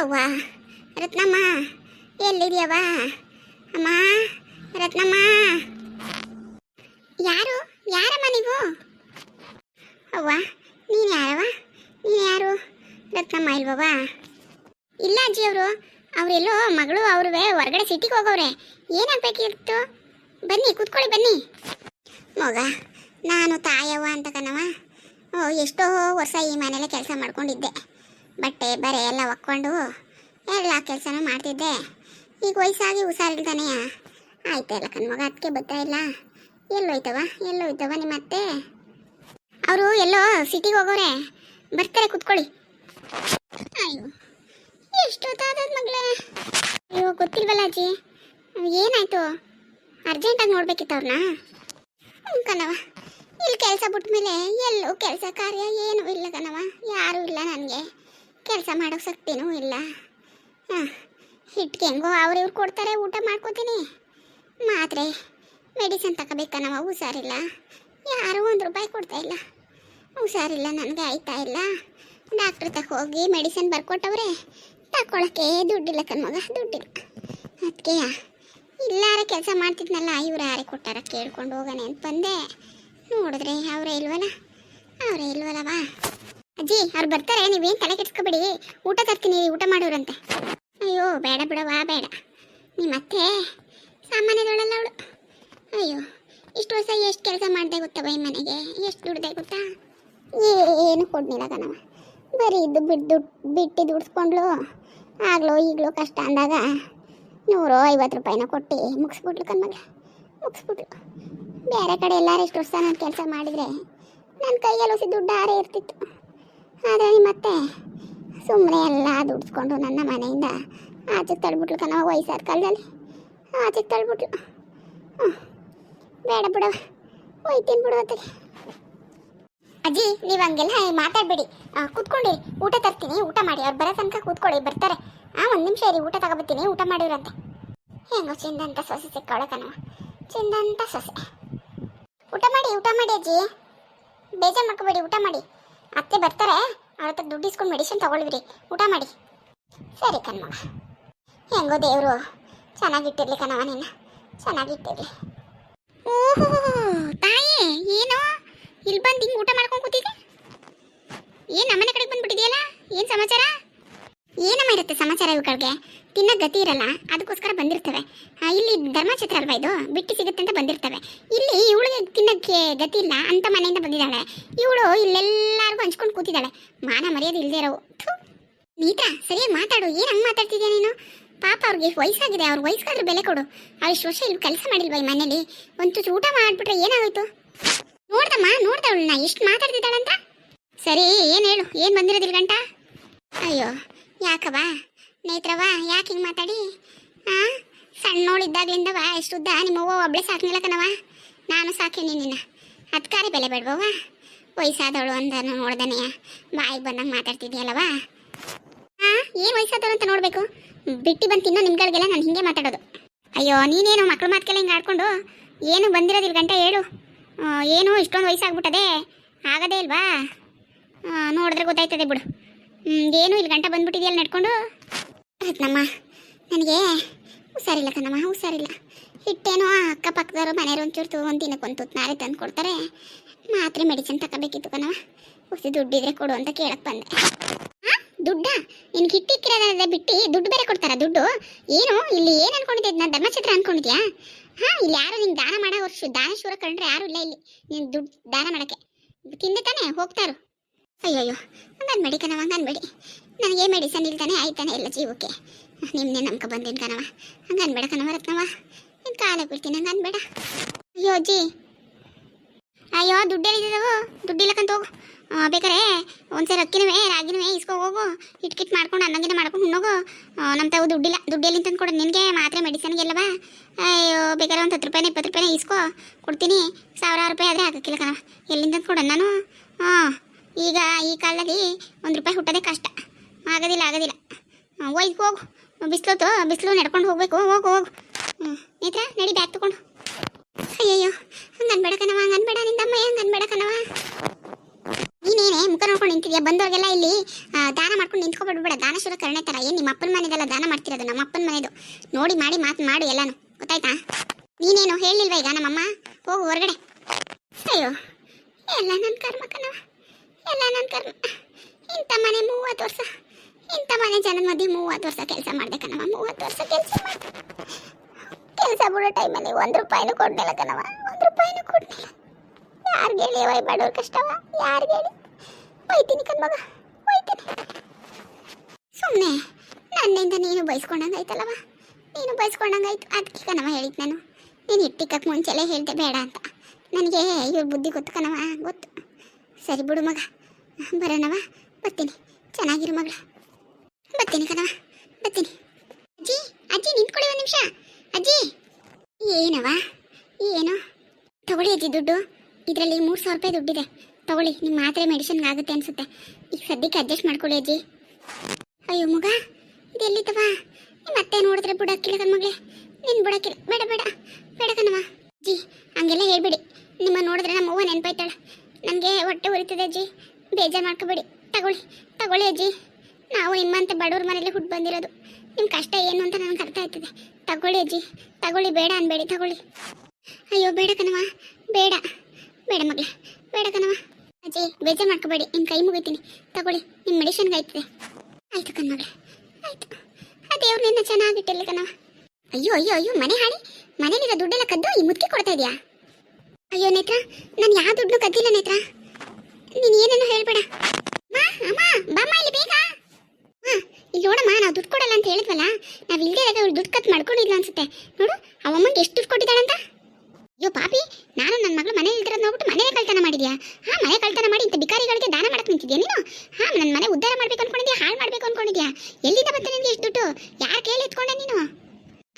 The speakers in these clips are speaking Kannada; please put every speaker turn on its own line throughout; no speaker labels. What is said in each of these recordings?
ಅವ್ವ, ರತ್ನಮ್ಮ, ಎಲ್ಲಿದ್ಯವ್ವ? ಅಮ್ಮ, ರತ್ನಮ್ಮ. ಯಾರು? ಯಾರಮ್ಮ ನೀವು? ಅವ್ವ, ನೀನು ಯಾರವ ನೀನು ಯಾರು? ರತ್ನಮ್ಮ ಇಲ್ವವ ಇಲ್ಲ ಅಜ್ಜಿ ಅವರು, ಅವರೆಲ್ಲೋ ಮಗಳು ಅವ್ರಿಗೆ ಹೊರಗಡೆ ಸಿಟಿಗೆ ಹೋಗವ್ರೆ. ಏನಾಗಬೇಕಿತ್ತು? ಬನ್ನಿ, ಕೂತ್ಕೊಳ್ಳಿ, ಬನ್ನಿ. ಮಗ, ನಾನು ತಾಯವ್ವ ಅಂತ ಕಣವ ಓ, ಎಷ್ಟೋ ವರ್ಷ ಈ ಮನೇಲೆ ಕೆಲಸ ಮಾಡ್ಕೊಂಡಿದ್ದೆ. ಬಟ್ಟೆ, ಬರೆ ಎಲ್ಲ ಒಕ್ಕೊಂಡು ಎಲ್ಲ ಕೆಲಸನೂ ಮಾಡ್ತಿದ್ದೆ. ಈಗ ವಯಸ್ಸಾಗಿ ಹುಷಾರಿಲ್ದಾನೆಯ? ಆಯ್ತಲ್ಲ ಕಣ್ಮಗ ಅದಕ್ಕೆ ಬರ್ತಾ ಇಲ್ಲ. ಎಲ್ಲೋಯ್ತವ ಎಲ್ಲೋಯ್ತವ ನಿಮ್ಮ ಅತ್ತೆ? ಅವರು ಎಲ್ಲೋ ಸಿಟಿಗೆ ಹೋಗೋರೆ. ಬರ್ತಾರೆ, ಕುತ್ಕೊಳ್ಳಿ. ಅಯ್ಯೋ ಎಷ್ಟೊತ್ತಾದ ಮಗಳೇ. ಅಯ್ಯೋ, ಗೊತ್ತಿಲ್ವಲ್ಲ ಅಜ್ಜಿ. ಏನಾಯ್ತು? ಅರ್ಜೆಂಟಾಗಿ ನೋಡ್ಬೇಕಿತ್ತು ಅವ್ರನ್ನ ಹ್ಞೂ ಕಣವ ಇಲ್ಲಿ ಕೆಲಸ ಬಿಟ್ಟ ಮೇಲೆ ಎಲ್ಲೂ ಕೆಲಸ ಕಾರ್ಯ ಏನೂ ಇಲ್ಲ ಕಣವ ಯಾರೂ ಇಲ್ಲ ನನಗೆ. ಕೆಲಸ ಮಾಡೋ ಶಕ್ತಿನೂ ಇಲ್ಲ. ಹಾಂ ಹಿಟ್ಟಿಗೆ ಹೆಂಗೋ ಅವ್ರು ಇವ್ರು ಕೊಡ್ತಾರೆ, ಊಟ ಮಾಡ್ಕೋತೀನಿ. ಮಾತ್ರೆ ಮೆಡಿಸಿನ್ ತಗೋಬೇಕನವ ಹುಷಾರಿಲ್ಲ. ಯಾರೂ ಒಂದು ರೂಪಾಯಿ ಕೊಡ್ತಾ ಇಲ್ಲ. ಹುಷಾರಿಲ್ಲ, ನನಗೆ ಆಯ್ತಾ ಇಲ್ಲ. ಡಾಕ್ಟ್ರ್ ತಕ ಹೋಗಿ ಮೆಡಿಸಿನ್ ಬರ್ಕೊಟ್ಟವ್ರೆ ತಗೊಳಕ್ಕೆ ದುಡ್ಡಿಲ್ಲ ಕಣ್ಮಗ ದುಡ್ಡಿಲ್ಲ ಅದಕ್ಕೆ ಇಲ್ಲಾರ ಕೆಲಸ ಮಾಡ್ತಿದ್ನಲ್ಲ, ಇವ್ರು ಯಾರೇ ಕೊಟ್ಟಾರ ಕೇಳ್ಕೊಂಡು ಹೋಗೋಣ ಅಂತ ಬಂದೆ. ನೋಡಿದ್ರೆ ಅವರೇ ಇಲ್ವಲ್ಲ? ಅವರೇ ಇಲ್ವಲ್ಲವಾ? ಅಜ್ಜಿ, ಅವ್ರು ಬರ್ತಾರೆ, ನೀವೇನು ತಲೆ ಕೆಡ್ಸ್ಕೊಬೇಡಿ. ಊಟ ತರ್ತೀನಿ, ಊಟ ಮಾಡೋರಂತೆ. ಅಯ್ಯೋ, ಬೇಡ ಬಿಡವಾ ಬೇಡ. ನಿಮ್ಮತ್ತೆ ಸಾಮಾನ್ಯದವಳಲ್ಲ ಅವಳು. ಅಯ್ಯೋ, ಇಷ್ಟು ವರ್ಷ ಎಷ್ಟು ಕೆಲಸ ಮಾಡಿದೆ ಗೊತ್ತವ ಬೈ ಮನೆಗೆ? ಎಷ್ಟು ದುಡ್ದೆ ಗೊತ್ತಾ? ಏನು ಕೊಡ್ಲಿಲ್ಲ ಕಣವ ಬರೀ ಇದು ಬಿಟ್ಟು ಬಿಟ್ಟು ದುಡ್ಸ್ಕೊಂಡ್ಳು ಆಗ್ಲೋ, ಈಗಲೋ ಕಷ್ಟ ಅಂದಾಗ ನೂರೋ ಐವತ್ತು ರೂಪಾಯಿನ ಕೊಟ್ಟು ಮುಗಿಸ್ಬಿಟ್ಲು ಕಣ್ಮಗ ಮುಗಿಸ್ಬಿಟ್ಲು. ಬೇರೆ ಕಡೆ ಎಲ್ಲರೂ ಇಷ್ಟು ವರ್ಷ ನಾನು ಕೆಲಸ ಮಾಡಿದರೆ ನನ್ನ ಕೈಯಲ್ಲಿ ಹೊಸ ದುಡ್ಡು ಆರೇ ಇರ್ತಿತ್ತು. ಆದರೆ ಮತ್ತೆ ಸುಮ್ಮನೆ ಎಲ್ಲ ದುಡ್ಸ್ಕೊಂಡು ನನ್ನ ಮನೆಯಿಂದ ಆಚೆಗೆ ತಳ್ಬಿಟ್ಲು ಕಣ ವಯಸ್ಸಾದ ಕಾಲದಲ್ಲಿ. ಆಚೆಗೆ ತಳ್ಬಿಟ್ಲು. ಬೇಡ ಬಿಡವ ಹೋಯ್ತೀನಿ ಬಿಡು ಅತ್ತಿಗೆ ಅಜ್ಜಿ, ನೀವು ಹಂಗೆಲ್ಲ ಮಾತಾಡಬೇಡಿ. ಕೂತ್ಕೊಂಡಿರಿ ಊಟ ತರ್ತೀನಿ. ಊಟ ಮಾಡಿ. ಅವ್ರು ಬರೋ ತನಕ ಕೂತ್ಕೊಳ್ಳಿ. ಬರ್ತಾರೆ. ಆ, ಒಂದು ನಿಮಿಷ ಇರಿ. ಊಟ ತಗೋಬತ್ತೀನಿ ಊಟ ಮಾಡಿವ್ರಂತೆ. ಹೆಂಗೋ ಚಿಂದಂತ ಸೊಸೆ ಸಿಕ್ಕಾಳೆ ಕಣವ ಚಿಂದಂತ ಸೊಸೆ. ಊಟ ಮಾಡಿ ಊಟ ಮಾಡಿ ಅಜ್ಜಿ. ಬೇಜಾರು ಮಾಡ್ಕೋಬೇಡಿ. ಊಟ ಮಾಡಿ. ಅತ್ತೆ ಬರ್ತಾರೆ, ಅವ್ರ ಹತ್ರ ದುಡ್ಡು ಇಸ್ಕೊಂಡು ಮೆಡಿಸಿನ್ ತಗೊಳ್ಬಿಡಿ ಊಟ ಮಾಡಿ. ಸರಿ ಕಣ್ಮಗ. ಹೆಂಗೋ ದೇವರು. ಚೆನ್ನಾಗಿಟ್ಟಿರ್ಲಿ ಕಣವ ನಿನ್ನ ಚೆನ್ನಾಗಿಟ್ಟಿರ್ಲಿ. ಓಹೋ, ತಾಯಿ, ಏನು? ಇಲ್ಲಿ ಬಂದು ಹಿಂಗೆ ಊಟ ಮಾಡ್ಕೊಂಡು ಕೂತಿದ್ದೆ? ಏನು ನಮ್ಮನೆ ಕಡೆಗೆ ಬಂದ್ಬಿಟ್ಟಿದೆಯಲ್ಲ? ಏನು ಸಮಾಚಾರ? ಏನಮ್ಮ ಇರುತ್ತೆ ಸಮಾಚಾರ ಇವುಗಳಿಗೆ? ತಿನ್ನೋ ಗತಿ ಇರಲ್ಲ, ಅದಕ್ಕೋಸ್ಕರ ಬಂದಿರ್ತವೆ. ಇಲ್ಲಿ ಧರ್ಮಛತ್ರ ಅಲ್ವಾ ಇದು? ಬಿಟ್ಟು ಸಿಗುತ್ತೆ ಅಂತ ಬಂದಿರ್ತವೆ. ಇಲ್ಲಿ ಇವಳಿಗೆ ತಿನ್ನೋಕ್ಕೆ ಗತಿ ಇಲ್ಲ ಅಂತ ಮನೆಯಿಂದ ಬಂದಿದ್ದಾಳೆ. ಇವಳು ಇಲ್ಲೆಲ್ಲರಿಗೂ ಹಂಚ್ಕೊಂಡು ಕೂತಿದ್ದಾಳೆ. ಮಾನ ಮರ್ಯಾದೆ ಇಲ್ಲದೆ ಥು. ನೀತಾ, ಸರಿಯಾಗಿ ಮಾತಾಡು. ಏನು ಹಂಗೆ ಮಾತಾಡ್ತಿದ್ಯಾ ನೀನು? ಪಾಪ ಅವ್ರಿಗೆ ವಯಸ್ಸಾಗಿದೆ. ಅವ್ರ ವಯಸ್ಸಾದ್ರೂ ಬೆಲೆ ಕೊಡು. ಅವ್ರು ಇಷ್ಟು ವರ್ಷ ಇಲ್ಲಿ ಕೆಲಸ ಮಾಡಿಲ್ವಾ ಈ ಮನೇಲಿ ಒಂದು ಊಟ ಮಾಡಿಬಿಟ್ರೆ ಏನಾಗೋಯ್ತು? ನೋಡ್ದಮ್ಮ, ನೋಡ್ದವಳನ್ನ ಎಷ್ಟು ಮಾತಾಡ್ತಿದ್ದಾಳಂತ? ಸರಿ, ಏನು ಹೇಳು? ಏನು ಬಂದಿರೋದಿಲ್ಲ ಗಂಟ ಅಯ್ಯೋ ಯಾಕವ ನೇತ್ರವ ಯಾಕೆ ಹಿಂಗೆ ಮಾತಾಡಿ? ಆ? ಸಣ್ಣೋಳಿದ್ದಾಗ್ಲಿಂದವ ನಿಮ್ಮ ನಿಮ್ಮವ್ವ ಒಬ್ಳೆ ಸಾಕಿಲ್ಲ ಕಣವ ನಾನು ಸಾಕೇನಿ ನಿನ್ನ. ಅದಕ್ಕಾರೆ ಬೆಲೆ ಬೇಡವವ ವಯಸ್ಸಾದವಳು ಅಂತ ನೋಡ್ದನೆಯ. ಬಾಯಿಗೆ ಬಂದಂಗೆ ಮಾತಾಡ್ತಿದ್ಯಲ್ಲವ ಹಾಂ ಏನು ವಯಸ್ಸಾದವಳು ಅಂತ ನೋಡಬೇಕು? ಬಿಟ್ಟು ಬಂದು ತಿನ್ನೋ ನಿಮ್ಗಳಿಗೆಲ್ಲ ನಾನು ಹಿಂಗೆ ಮಾತಾಡೋದು. ಅಯ್ಯೋ, ನೀನೇನು ಮಕ್ಕಳು ಮಾತ್ಕೆಲ್ಲ ಹಿಂಗೆ ಆಡ್ಕೊಂಡು ಏನು ಬಂದಿರೋದಿಲ್ಲ ಗಂಟೆ ಹೇಳು ಏನು ಇಷ್ಟೊಂದು ವಯಸ್ಸಾಗ್ಬಿಟ್ಟದೆ. ಆಗದೇ ಇಲ್ವಾ? ನೋಡಿದ್ರೆ ಗೊತ್ತಾಯ್ತದೆ ಬಿಡು. ಏನು ಇಲ್ಲಿ ಗಂಟ ಬಂದ್ಬಿಟ್ಟಿದೆಯಲ್ಲ ನಡ್ಕೊಂಡು? ರತ್ನಮ್ಮ ನನಗೆ ಹುಷಾರಿಲ್ಲ ಕಣಮ್ಮ, ಹುಷಾರಿಲ್ಲ. ಹಿಟ್ಟೇನೋ ಅಕ್ಕಪಕ್ಕದವರು ಮನೆಯವ್ರು ಒಂಚೂರು ತಗೊ ಒಂದು ದಿನಕ್ಕೆ ಒಂದು ತುತ್ತು ನಾಳೆ ತಂದು ಕೊಡ್ತಾರೆ. ಮಾತ್ರೆ ಮೆಡಿಸಿನ್ ತಗೋಬೇಕಿತ್ತು ಕಣವ ಹುಸಿ ದುಡ್ಡಿದ್ರೆ ಕೊಡು ಅಂತ ಕೇಳಕ್ಕೆ ಬಂದೆ? ದುಡ್ಡಾ? ನಿನ್ಗೆ ಹಿಟ್ಟಿಕ್ಕಿರೋದ ಬಿಟ್ಟು ದುಡ್ಡು ಬೇರೆ ಕೊಡ್ತಾರ ದುಡ್ಡು? ಏನು, ಇಲ್ಲಿ ಏನು ಅನ್ಕೊಂಡಿದ್ದೆ? ನಾನು ಧರ್ಮಛತ್ರ ಅನ್ಕೊಂಡಿದ್ಯಾ? ಹಾಂ, ಇಲ್ಲಿ ಯಾರು ನಿಂಗೆ ದಾನ ಮಾಡೋ ವರ್ಷ ದಾನ ಶೂರ ಕಂಡ್ರೆ ಯಾರು ಇಲ್ಲ ಇಲ್ಲಿ. ನೀನು ದುಡ್ಡು ದಾನ ಮಾಡೋಕ್ಕೆ. ತಿಂದೆ ತಾನೆ, ಹೋಗ್ತಾರು. ಅಯ್ಯಯ್ಯೋ ಹಂಗನ್ಬೇಡಿ ಕಣವ ಹಂಗನ್ಬೇಡಿ ನನಗೆ ಮೆಡಿಸನ್ ಇಲ್ತಾನೆ, ಆಯ್ತಾನೆ ಎಲ್ಲ ಜೀವಕ್ಕೆ. ನಿಮ್ಮನ್ನೇ ನಂಬ್ಕೊ ಬಂದೀನಿ ಕಣವ ಹಂಗನ್ಬೇಡ ಕಣವ ರತ್ನವ ನಿನ್ನ ಕಾಲ ಬಿಡ್ತೀನಿ ಹಂಗನ್ಬೇಡ ಅಯ್ಯೋ ಅಜ್ಜಿ. ಅಯ್ಯೋ ದುಡ್ಡೇನಿದ್ದಾವು ದುಡ್ಡಿಲ್ಲಕ್ಕಂತ ಹೋಗು. ಬೇಕಾರೆ ಒಂದ್ಸರಿ ಅಕ್ಕಿನವೇ, ರಾಗಿನವೇ ಇಸ್ಕೊ ಹೋಗು. ಇಟ್ಕಿಟ್ ಮಾಡ್ಕೊಂಡು ಅನ್ನಂಗಿನ ಮಾಡ್ಕೊಂಡು ಹುಣ್ಣೋಗು ನಮ್ಮ ತಾವು ದುಡ್ಡಿಲ್ಲ. ದುಡ್ಡೆಲ್ಲಿ ತಂದು ಕೊಡು ನಿನಗೆ? ಮಾತ್ರೆ ಮೆಡಿಸನ್ಗೆಲ್ಲವ ಅಯ್ಯೋ, ಬೇಕಾರೆ ಒಂದು ಹತ್ತು ರೂಪಾಯಿನ, ಇಪ್ಪತ್ತು ರೂಪಾಯಿನ ಇಸ್ಕೊ ಕೊಡ್ತೀನಿ. ಸಾವಿರಾರು ರೂಪಾಯಿ ಆದರೆ ಹಾಕಕ್ಕಿಲ್ಲ ಕಣ ಎಲ್ಲಿಂದ ತಂದು ಕೊಡ ನಾನು? ಹಾಂ ಈಗ ಈ ಕಾಲದಲ್ಲಿ ಒಂದು ರೂಪಾಯಿ ಹುಟ್ಟೋದೇ ಕಷ್ಟ. ಆಗೋದಿಲ್ಲ ಆಗೋದಿಲ್ಲ. ಹೋಗಿ ಒಯ್ದು ಹೋಗು. ಬಿಸಿಲೋತು, ಬಿಸಿಲು ನಡ್ಕೊಂಡು ಹೋಗ್ಬೇಕು. ಹೋಗು ಹೋಗು. ನೇತ್ರ, ನಡಿ ಬ್ಯಾಗ್ ತಗೊಂಡು. ಅಯ್ಯಯ್ಯೋ, ಹಂಗನ್ಬೇಡ ಕಣವ ಹಂಗನ್ಬೇಡ ನಿಂದಮ್ಮ, ಹಂಗನ್ಬೇಡ ಕಣವ ನೀನೇ ಏನೇ ಮುಖ ನೋಡ್ಕೊಂಡು ನಿಂತಿದ್ಯಾ? ಬಂದವ್ರಿಗೆಲ್ಲ ಇಲ್ಲಿ ಆ, ದಾನ ಮಾಡ್ಕೊಂಡು ನಿಂತ್ಕೊಬಿಡ್ಬೇಡ ದಾನಶೂರ ಕರುಣೆ ಥರ ಏನು ನಿಮ್ಮ ಅಪ್ಪನ ಮನೆದೆಲ್ಲ ದಾನ ಮಾಡ್ತಿರೋದು ನಮ್ಮ ಅಪ್ಪನ ಮನೆದು ನೋಡಿ ಮಾಡಿ ಮಾತು ಮಾಡು ಎಲ್ಲಾನು ಗೊತ್ತಾಯ್ತಾ ನೀನೇನು ಹೇಳಿಲ್ವಾ ಈಗ ನಮ್ಮಮ್ಮ ಹೋಗು ಹೊರಗಡೆ ಅಯ್ಯೋ ಎಲ್ಲ ನನ್ನ ಕರ್ಮ ಕಣವ ಎಲ್ಲ ನನ್ನ ಕರ್ಮ ಇಂಥ ಮನೆ ಮೂವತ್ತು ವರ್ಷ. ಇಂಥ ಮನೆ ಜನ ಮದಿ ಮೂವತ್ತು ವರ್ಷ ಕೆಲಸ ಮಾಡಿದೆ ಕಣವ ಮೂವತ್ತು ವರ್ಷ ಕೆಲಸ ಮಾಡಿದೆ ಕೆಲಸ ಬಿಡೋ ಟೈಮಲ್ಲಿ ಒಂದು ರೂಪಾಯಿನೂ ಕೊಡಲಿಲ್ಲ ಕಣವ ಒಂದು ರೂಪಾಯಿನೂ ಕೊಡ್ಲಿಲ್ಲ. ಯಾರಿಗೆ ಹೇಳಿ ವೈ ಮಾಡೋರು ಕಷ್ಟವ ಯಾರಿಗೆ ಹೇಳಿ? ಒಯ್ತೀನಿ ಕಣ್ಮಗ ಒಯ್ತೀನಿ ಸುಮ್ಮನೆ ನನ್ನಿಂದ ನೀನು ಬಯಸ್ಕೊಂಡಂಗಾಯ್ತಲ್ಲವ ನೀನು ಬಯಸ್ಕೊಂಡಂಗಾಯ್ತು ಅದಕ್ಕೆ ಕಣವ ಹೇಳಿದ್ದು ನಾನು. ನೀನು ಇಟ್ಟಿಕ್ಕಕ್ಕೆ ಮುಂಚೆಲೇ ಹೇಳ್ದೆ ಬೇಡ ಅಂತ. ನನಗೆ ಇವ್ರ ಬುದ್ಧಿ ಗೊತ್ತು ಕಣವ ಗೊತ್ತು. ಸರಿ ಬಿಡು ಮಗ ಬರೋಣವ ಬರ್ತೀನಿ. ಚೆನ್ನಾಗಿರು ಮಗಳ. ಬರ್ತೀನಿ ಕಣವ ಬರ್ತೀನಿ. ಅಜ್ಜಿ ಅಜ್ಜಿ, ನಿಂತ್ಕೊಳ್ಳಿ ಒಂದು ನಿಮಿಷ. ಅಜ್ಜಿ. ಏನವ ಏನು? ತಗೊಳ್ಳಿ ಅಜ್ಜಿ ದುಡ್ಡು. ಇದರಲ್ಲಿ ಮೂರು ಸಾವಿರ ರೂಪಾಯಿ ದುಡ್ಡಿದೆ. ತಗೊಳ್ಳಿ ನಿಮ್ಮ ಮಾತ್ರೆ ಮೆಡಿಸಿನ್ಗೆ ಆಗುತ್ತೆ ಅನ್ಸುತ್ತೆ. ಈಗ ಸದ್ಯಕ್ಕೆ ಅಡ್ಜಸ್ಟ್ ಮಾಡ್ಕೊಳ್ಳಿ ಅಜ್ಜಿ. ಅಯ್ಯೋ ಮಗ ಇದೆಲ್ಲಿದ್ದವ ನಿಮ್ಮ ಅತ್ತೆ ನೋಡಿದ್ರೆ ಬಿಡಕ್ಕಿಲ್ಲ ಕಣ್ಮಗಳೇ ನೀನು ಬಿಡಕ್ಕಿಲ್ಲ ಬೇಡ ಬೇಡ. ಬೇಡ ಕಣವ ಅಜ್ಜಿ, ಹಂಗೆಲ್ಲ ಹೇಳ್ಬೇಡಿ. ನಿಮ್ಮ ನೋಡಿದ್ರೆ ನಮ್ಮ ಅವ್ವ ನೆನಪಾಯ್ತಾಳೆ. ನನಗೆ ಹೊಟ್ಟೆ ಉರಿತದೆ ಅಜ್ಜಿ. ಬೇಜಾರು ಮಾಡ್ಕೋಬೇಡಿ. ತಗೊಳ್ಳಿ ತಗೊಳ್ಳಿ ಅಜ್ಜಿ. ನಾವು ನಿಮ್ಮಂತೆ ಬಡವ್ರ ಮನೇಲಿ ಹುಟ್ಟು ಬಂದಿರೋದು. ನಿಮ್ಮ ಕಷ್ಟ ಏನು ಅಂತ ನನಗೆ ಅರ್ಥ ಆಯ್ತದೆ. ತಗೊಳ್ಳಿ ಅಜ್ಜಿ, ತಗೊಳ್ಳಿ, ಬೇಡ ಅನ್ಬೇಡಿ, ತಗೊಳ್ಳಿ. ಅಯ್ಯೋ, ಬೇಡ ಕಣವ ಬೇಡ. ಬೇಡ ಮಗಳೇ ಬೇಡ ಕಣವ ಅಜ್ಜಿ, ಬೇಜಾರು ಮಾಡ್ಕೋಬೇಡಿ ನಿಮ್ಮ ಕೈ ಮುಗಿತೀನಿ. ತಗೊಳ್ಳಿ ನಿಮ್ಮ ಮೆಡಿಷನ್ಗೆ ಆಯ್ತದೆ. ಆಯ್ತು ಕಣ್ಮಗಳೇ ಆಯ್ತು. ಆ ದೇವ್ರು ನಿನ್ನ ಚೆನ್ನಾಗಿಟ್ಟಿಲ್ಲ ಕಣವ ಅಯ್ಯೋ ಅಯ್ಯೋ ಅಯ್ಯೋ, ಮನೆ ಹಾಳಿ. ಮನೇಲಿರೋ ದುಡ್ಡೆಲ್ಲ ಕದ್ದು ಈ ಮುದ್ಕೆ ಕೊಡ್ತಾ ಇದೆಯಾ? ಅಯ್ಯೋ, ನೇತ್ರ, ನಾನು ಯಾವ ದುಡ್ಡು ಕದ್ದಿಲ್ಲ ನೇತ್ರ. ನೀನು ಏನೇನು ಹೇಳ್ಬೇಡ. ಅಮ್ಮ, ಬಾಮ್ಮ ಇಲ್ಲಿ ಬೇಗ. ಇಲ್ಲಿ ನೋಡಮ್ಮ, ನಾವು ದುಡ್ಡು ಕೊಡಲ್ಲ ಅಂತ ಹೇಳಿದ್ವಲ್ಲ? ನಾವು ಇಲ್ಲದೆ ಇರೋದು ಅವ್ರು ದುಡ್ಡು ಕತ್ ಮಾಡ್ಕೊಂಡಿದ್ಲು ಅನ್ಸುತ್ತೆ. ನೋಡು ಅವಮ್ಮಂಗೆ ಎಷ್ಟು ದುಡ್ಡು ಕೊಟ್ಟಿದ್ದಾಳಂತ? ಅಯ್ಯೋ ಪಾಪಿ, ನಾನು ನನ್ನ ಮಗಳು ಮನೆ ಇಲ್ದಿರೋದು ನೋಡ್ಬಿಟ್ಟು ಮನೆ ಕಳ್ತನ ಮಾಡಿದ್ಯಾ? ಹಾ ಮನೆ ಕಳ್ತನ ಮಾಡಿ ಇಂಥ ಬಿಕಾರಿಗಳಿಗೆ ದಾನ ಮಾಡಕ್ ನಿಂತಿದ್ಯಾ ನೀನು? ಹಾ ನನ್ನ ಮನೆ ಉದ್ಧಾರ ಮಾಡ್ಬೇಕು ಅನ್ಕೊಂಡಿದ್ಯಾ, ಹಾಳು ಮಾಡ್ಬೇಕು ಅನ್ಕೊಂಡಿದ್ಯಾ? ಎಲ್ಲಿಂದ ಬಂತ ನಿನ್ಗೆ ಎಷ್ಟು ದುಡ್ಡು? ಯಾರು ಕೇಳಿ ಎತ್ಕೊಂಡೆ ನೀನು?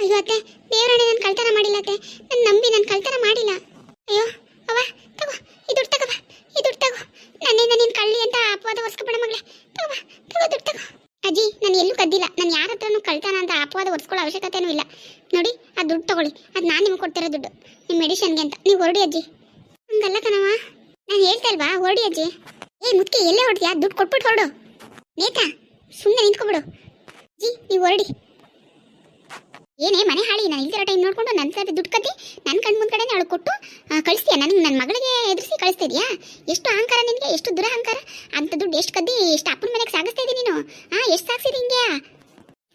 ಅಯ್ಯೋ ಅತ್ತೆ ದೇವರಾಣೆ ನಾನು ಕಳ್ತನ ಮಾಡಿಲ್ಲ ಅತ್ತೆ. ನನ್ನ ನಂಬಿ ನಾನು ಕಳ್ತನ ಮಾಡಿಲ್ಲ. ಅಯ್ಯೋ ಅವ್ವ ತಗೋ ಈ ದುಡ್ಡು ತಗೋ ಈ ದುಡ್ಡು ತಗೋ ನನ್ನಿಂದ ನೀನು ಕಳ್ಳಿ ಅಂತ ಅಪವಾದ ಒರ್ಸ್ಕೊಬೇಡ ಮಗಳೇ. ತಗೋ ತಗೋ ಅಜ್ಜಿ, ನಾನು ಎಲ್ಲೂ ಕದ್ದಿಲ್ಲ. ನಾನು ಯಾರ ಹತ್ರನೂ ಕಳ್ತಾನ ಅಂತ ಅಪವಾದ ಹೊಸ್ಕೊಳ್ಳೋ ಅವಶ್ಯಕತೆನೂ ಇಲ್ಲ. ನೋಡಿ, ಆ ದುಡ್ಡು ತಗೊಳ್ಳಿ. ಅದು ನಾನು ನಿಮ್ಗೆ ಕೊಡ್ತಿರೋ ದುಡ್ಡು. ನಿಮ್ಮ ಮೆಡಿಷನ್ಗೆ ಅಂತ. ನೀವು ಹೊರಡಿ ಅಜ್ಜಿ. ಹಂಗಲ್ಲ ಕಣವ ನಾನು ಹೇಳ್ತಾ ಇಲ್ವಾ? ಹೊರಡಿ ಅಜ್ಜಿ. ಏ ಮುತ್ಕೆ ಎಲ್ಲೇ ಹೊಡ್ತೀಯಾ ದುಡ್ಡು ಕೊಟ್ಬಿಟ್ಟು ಹೊರಡು. ನೇತಾ ಸುಮ್ಮನೆ ನಿಂತ್ಕೊಬಿಡು. ಅಜ್ಜಿ, ನೀವು ಹೊರಡಿ. ಏನೇ ಮನೆ ಹಾಳಿ, ನಾನು ಇಲ್ದಿರೋ ಟೈಮ್ ನೋಡ್ಕೊಂಡು ನನ್ನ ಸರ್ ದುಡ್ಡು ಕತ್ತಿ ನನ್ನ ಕಣ್ಣು ಕಡೆನೇ ಅವಳು ಕೊಟ್ಟು ಕಳಿಸ್ತೀಯಾ? ನನಗೆ ನನ್ನ ಮಗಳಿಗೆ ಎದುರಿಸಿ ಕಳಿಸ್ತಿದ್ಯಾ? ಎಷ್ಟು ಅಹಂಕಾರ ನಿನಗೆ, ಎಷ್ಟು ದುರಹಂಕಾರ? ಅಂತ ದುಡ್ಡು ಎಷ್ಟು ಕದ್ದಿ, ಎಷ್ಟು ಅಪ್ಪನ ಮನೆಗೆ ಸಾಗಿಸ್ತಾ ಇದ್ದೀನಿ ನೀನು? ಹಾಂ ಎಷ್ಟು ಸಾಗಿಸಿದಿ ಹಿಂಗೆ?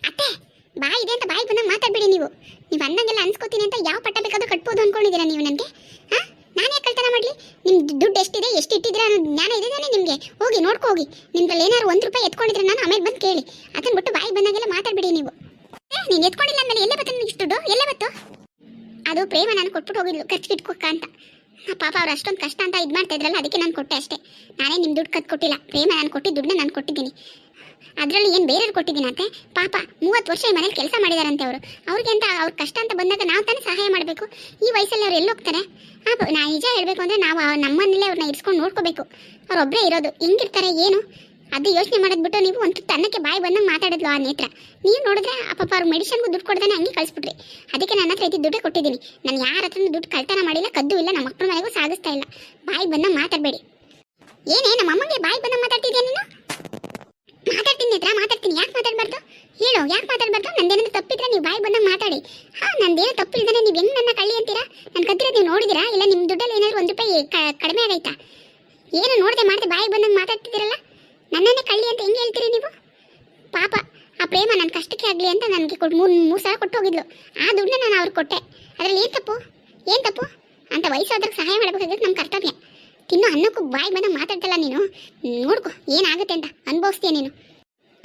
ಅತ್ತೆ, ಬಾಯಿ ಇದೆ ಅಂತ ಬಾಯಿ ಬಂದಾಗ ಮಾತಾಡ್ಬೇಡಿ ನೀವು. ನೀವು ಅನ್ನಂಗೆಲ್ಲ ಅನ್ಸ್ಕೋತೀನಿ ಅಂತ ಯಾವ ಪಟ್ಟ ಬೇಕಾದ್ರೂ ಕಟ್ಬೋದು ಅನ್ಕೊಂಡಿದ್ದೀರಾ ನೀವು ನನಗೆ? ಹಾಂ ನಾನೇ ಕಳ್ತನ ಮಾಡಲಿ? ನಿಮ್ಮ ದುಡ್ಡು ಎಷ್ಟಿದೆ, ಎಷ್ಟು ಇಟ್ಟಿದ್ದೀರಾ ಅನ್ನೋದು ಜ್ಞಾನ ಇದೆ ತಾನೇ ನಿಮಗೆ? ಹೋಗಿ ನೋಡ್ಕೊ ಹೋಗಿ. ನಿಮ್ದ್ರಲ್ಲಿ ಏನಾದ್ರು ಒಂದು ರೂಪಾಯಿ ಎತ್ಕೊಂಡಿದ್ರೆ ನಾನು ಆಮೇಲೆ ಬಂದು ಕೇಳಿ. ಅದನ್ನು ಬಿಟ್ಟು ಬಾಯಿ ಬಂದಾಗೆಲ್ಲ ಮಾತಾಡ್ಬೇಡಿ ನೀವು. ನೀನ್ ಎತ್ಕೊಂಡಿಲ್ಲ ಅಂದ್ಮೇಲೆ ಎಲ್ಲೇ ಬತ್ತು ನಿನ್ಗೆ ಇಷ್ಟು ದುಡ್ಡು? ಎಲ್ಲೇ ಬತ್ತು? ಅದು ಪ್ರೇಮ ನಾನು ಕೊಟ್ಬಿಟ್ಟು ಹೋಗಿದ್ಲು ಖರ್ಚು ಇಟ್ಕೊಕ್ಕ ಅಂತ. ಪಾಪ ಅವ್ರು ಅಷ್ಟೊಂದು ಕಷ್ಟ ಅಂತ ಇದು ಮಾಡ್ತಾ ಇದ್ರಲ್ಲ, ಅದಕ್ಕೆ ನಾನು ಕೊಟ್ಟೆ ಅಷ್ಟೇ. ನಾನೇ ನಿಮ್ಮ ದುಡ್ಡು ಕತ್ ಕೊಟ್ಟಿಲ್ಲ. ಪ್ರೇಮ ನಾನು ಕೊಟ್ಟಿದ್ದ ದುಡ್ಡನ್ನ ನಾನು ಕೊಟ್ಟಿದ್ದೀನಿ. ಅದರಲ್ಲಿ ಏನು ಬೇರೆಯವ್ರು ಕೊಟ್ಟಿದ್ದೀನಿ ಅಂತೆ? ಪಾಪ, ಮೂವತ್ತು ವರ್ಷ ಈ ಮನೇಲಿ ಕೆಲಸ ಮಾಡಿದಾರಂತೆ ಅವರು. ಅವ್ರಿಗೆ ಅಂತ ಅವ್ರ ಕಷ್ಟ ಅಂತ ಬಂದಾಗ ನಾವು ತಾನೇ ಸಹಾಯ ಮಾಡಬೇಕು? ಈ ವಯಸ್ಸಲ್ಲಿ ಅವ್ರು ಎಲ್ಲಿ ಹೋಗ್ತಾರೆ ನಾ ನಿಜ ಹೇಳಬೇಕು ಅಂದರೆ ನಾವು ನಮ್ಮನ್ನಲ್ಲೇ ಅವ್ರನ್ನ ಇರಿಸ್ಕೊಂಡು ನೋಡ್ಕೋಬೇಕು. ಅವ್ರೊಬ್ಬರೇ ಇರೋದು. ಹೆಂಗಿರ್ತಾರೆ, ಏನು? ಅದು ಯೋಚನೆ ಮಾಡೋದ್ಬಿಟ್ಟು ನೀವು ಒಂದು ತನ್ನಕ್ಕೆ ಬಾಯಿ ಬಂದಂಗೆ ಮಾತಾಡಿದ್ಲು ಆ ನೇತ್ರ. ನೀವು ನೋಡಿದ್ರೆ ಆ ಪಾಪ ಅವ್ರ ಮೆಡಿಷನ್ಗೂ ದುಡ್ಡು ಕೊಡ್ದಾನೆ ಹಂಗೆ ಕಳಿಸ್ಬಿಟ್ರಿ. ಅದಕ್ಕೆ ನನ್ನ ಹತ್ರ ದುಡ್ಡೆ ದುಡ್ಡೇ ಕೊಟ್ಟಿದ್ದೀನಿ. ನಾನು ಯಾರ ಹತ್ರನೂ ದುಡ್ಡು ಕಳ್ತನ ಮಾಡಿಲ್ಲ, ಕದ್ದು ಇಲ್ಲ ನಮ್ಮ ಮಕ್ಕಳ ಮನೆಗೂ ಸಾಗಿಸ್ತಾ ಇಲ್ಲ. ಬಾಯಿ ಬಂದಂಗೆ ಮಾತಾಡಬೇಡಿ. ಏನೇ, ನಮ್ಮ ಅಮ್ಮಂಗೆ ಬಾಯಿ ಬಂದಂಗೆ ಮಾತಾಡ್ತಿದ್ಯಾ ನೀನು? ಮಾತಾಡ್ತೀನಿ ನೇತ್ರ, ಮಾತಾಡ್ತೀನಿ. ಯಾಕೆ ಮಾತಾಡಬಾರ್ದು? ಹೇಳು, ಯಾಕೆ ಮಾತಾಡಬಾರ್ದು? ನಂದೇನಾದ್ರು ತಪ್ಪಿದ್ರೆ ನೀವು ಬಾಯಿ ಬಂದಂಗೆ ಮಾತಾಡಿ. ಹಾ, ನಂದೇನು ತಪ್ಪಿಲ್ದಾನೆ ನೀವು ಹೆಂಗ್ ನನ್ನ ಕಳ್ಳಿ ಅಂತೀರಾ? ನಾನು ಕದ್ದಿರ ನೀವು ನೋಡಿದಿರಾ? ಇಲ್ಲ ನಿಮ್ಮ ದುಡ್ಡಲ್ಲಿ ಏನಾದ್ರು ಒಂದು ರೂಪಾಯಿ ಕಡಿಮೆ ಆಗೈತಾ? ಏನು ನೋಡದೆ ಮಾಡಿದೆ ಬಾಯಿ ಬಂದಂಗೆ ಮಾತಾಡ್ತಿದ್ದೀರಲ್ಲ? ನನ್ನನ್ನೇ ಕಳ್ಳಿ ಅಂತ ಹೆಂಗೆ ಹೇಳ್ತೀರಿ ನೀವು? ಪಾಪ, ಆ ಪ್ರೇಮ ನನ್ನ ಕಷ್ಟಕ್ಕೆ ಆಗಲಿ ಅಂತ ನನಗೆ ಕೊಟ್ಟು ಮೂರು ಮೂರು ಸಾವಿರ ಕೊಟ್ಟು ಹೋಗಿದ್ಲು. ಆ ದುಡ್ಡನ್ನ ನಾನು ಅವ್ರಿಗೆ ಕೊಟ್ಟೆ. ಅದರಲ್ಲಿ ಏನು ತಪ್ಪು? ಏನು ತಪ್ಪು? ಅಂತ ವಯಸ್ಸಾದ್ರಿಗೆ ಸಹಾಯ ಮಾಡಬೇಕಾಗಿದ್ದು ನಮ್ಮ ಕರ್ತವ್ಯ. ತಿನ್ನೋ, ಅನ್ನಕ್ಕೂ ಬಾಯಿ ಬಂದಾಗ ಮಾತಾಡ್ತಲ್ಲ ನೀನು. ನೋಡ್ಕೊ, ಏನಾಗುತ್ತೆ ಅಂತ ಅನುಭವಿಸ್ತೀಯ ನೀನು.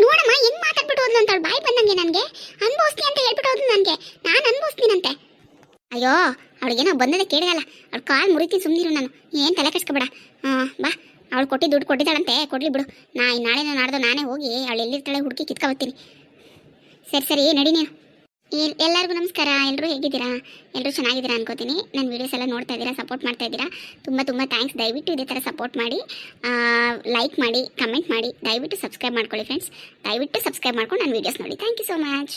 ನೋಡಮ್ಮ, ಹೆಂಗ್ ಮಾತಾಡ್ಬಿಟ್ಟು ಹೋದ್ಲು ಅಂತ ಬಾಯಿ ಬಂದಂಗೆ ನನಗೆ. ಅನುಭವಿಸ್ತಿ ಅಂತ ಹೇಳ್ಬಿಟ್ಟು ಹೋದ್ಲು ನನಗೆ. ನಾನು ಅನುಭವಿಸ್ತೀನಂತೆ. ಅಯ್ಯೋ, ಅವಳಿಗೇನೋ ಬಂದದೆ ಕೇಳಿದಲ್ಲ ಅವ್ಳು ಕಾಲು ಮುರಿತೀನಿ ಸುಮ್ಮನಿರು ನಾನು. ಏನು ತಲೆ ಕೆಡ್ಸ್ಕೊಬೇಡ. ಹಾಂ ಬಾ. ಅವಳು ಕೊಟ್ಟಿ ದುಡ್ಡು ಕೊಟ್ಟಿದ್ದಾಳಂತೆ. ಕೊಡ್ಲಿ ಬಿಡು. ನಾ ನಾಳೆ ನಾಡ್ದು ನಾನೇ ಹೋಗಿ ಅವಳು ಎಲ್ಲಿರ್ತಾಳೆ ಹುಡುಕಿ ಕಿತ್ಕೊಬತ್ತೀನಿ ಸರಿ ಸರಿ, ನಡಿ ನೀನು. ಎಲ್- ಎಲ್ಲರಿಗೂ ನಮಸ್ಕಾರ. ಎಲ್ಲರೂ ಹೇಗಿದ್ದೀರಾ? ಎಲ್ಲರೂ ಚೆನ್ನಾಗಿದ್ದೀರಾ ಅನ್ಕೋತೀನಿ. ನನ್ನ ವೀಡಿಯೋಸ್ ಎಲ್ಲ ನೋಡ್ತಾ ಇದ್ದೀರಾ ಸಪೋರ್ಟ್ ಮಾಡ್ತಾ ಇದ್ದೀರಾ? ತುಂಬ ತುಂಬ ಥ್ಯಾಂಕ್ಸ್ ದಯವಿಟ್ಟು ಇದೇ ಥರ ಸಪೋರ್ಟ್ ಮಾಡಿ ಲೈಕ್ ಮಾಡಿ ಕಮೆಂಟ್ ಮಾಡಿ. ದಯವಿಟ್ಟು ಸಬ್ಸ್ಕ್ರೈಬ್ ಮಾಡ್ಕೊಳ್ಳಿ ಫ್ರೆಂಡ್ಸ್ ದಯವಿಟ್ಟು ಸಬ್ಸ್ಕ್ರೈಬ್ ಮಾಡ್ಕೊಂಡು ನನ್ನ ವೀಡಿಯೋಸ್ ನೋಡಿ. Thank you so much